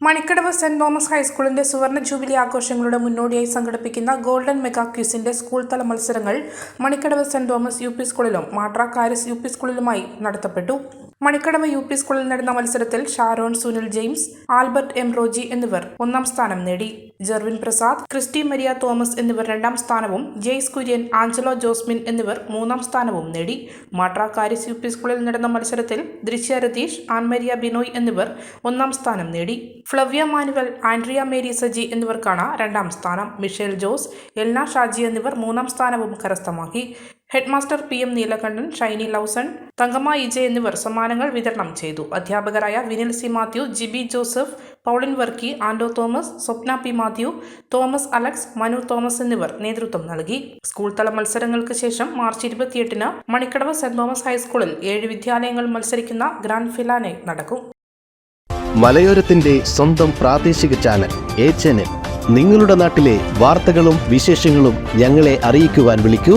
Manikkadavu saint Thomas ഹൈസ്കൂളിന്റെ സുവർണ jubilee ആഘോഷങ്ങളുടെ മുന്നോടിയായി സംഘടിപ്പിക്കുന്ന ഗോൾഡൻ മെഗാ ക്യൂസിന്റെ സ്കൂൾ തല മത്സരങ്ങൾ Manikkadavu saint Thomas U P സ്കൂളിലും മാട്രാക്കാരിസ് കാരിസ് യു പി സ്കൂളിലുമായി നടത്തപ്പെട്ടു. മണിക്കടവ് യു പി സ്കൂളിൽ നടന്ന മത്സരത്തിൽ Sharon Sunil James Albert M Roji എന്നിവർ ഒന്നാം സ്ഥാനം നേടി. Jervin Prasad Christy Maria Thomas എന്നിവർ രണ്ടാം സ്ഥാനവും ജെയ്സ് കുര്യൻ ആഞ്ചലോ ജോസ്മിൻ എന്നിവർ മൂന്നാം സ്ഥാനവും നേടി. മാട്രാക്കാരിസ് കാരിസ് യു പി സ്കൂളിൽ നടന്ന മത്സരത്തിൽ ദൃശ്യ രതീഷ് ആൻമരിയ ബിനോയ് എന്നിവർ ഒന്നാം സ്ഥാനം നേടി. Flavia Manuel Andrea Mary Saji എന്നിവർക്കാണ് രണ്ടാം സ്ഥാനം. മിഷേൽ ജോസ് എൽന ഷാജി എന്നിവർ മൂന്നാം സ്ഥാനവും കരസ്ഥമാക്കി. Headmaster P M Neelakantan Shiny Lawson Thankamma ഇജ എന്നിവർ സമ്മാനങ്ങൾ വിതരണം ചെയ്തു. അധ്യാപകരായ Vinil C Mathew Jibi Joseph Pauline Varkey Ando Thomas Swapna P Mathew Thomas Alex Manu Thomas എന്നിവർ നേതൃത്വം നൽകി. സ്കൂൾ തല മത്സരങ്ങൾക്ക് ശേഷം മാർച്ച് ഇരുപത്തിയെട്ടിന് മണിക്കടവ് സെന്റ് തോമസ് ഹൈസ്കൂളിൽ ഏഴ് വിദ്യാലയങ്ങൾ മത്സരിക്കുന്ന ഗ്രാൻഡ് ഫിലാനെ നടക്കും. മലയോരത്തിന്റെ സ്വന്തം പ്രാദേശിക ചാനൽ ചാനൽ. നിങ്ങളുടെ നാട്ടിലെ വാർത്തകളും വിശേഷങ്ങളും ഞങ്ങളെ അറിയിക്കുവാൻ വിളിക്കൂ.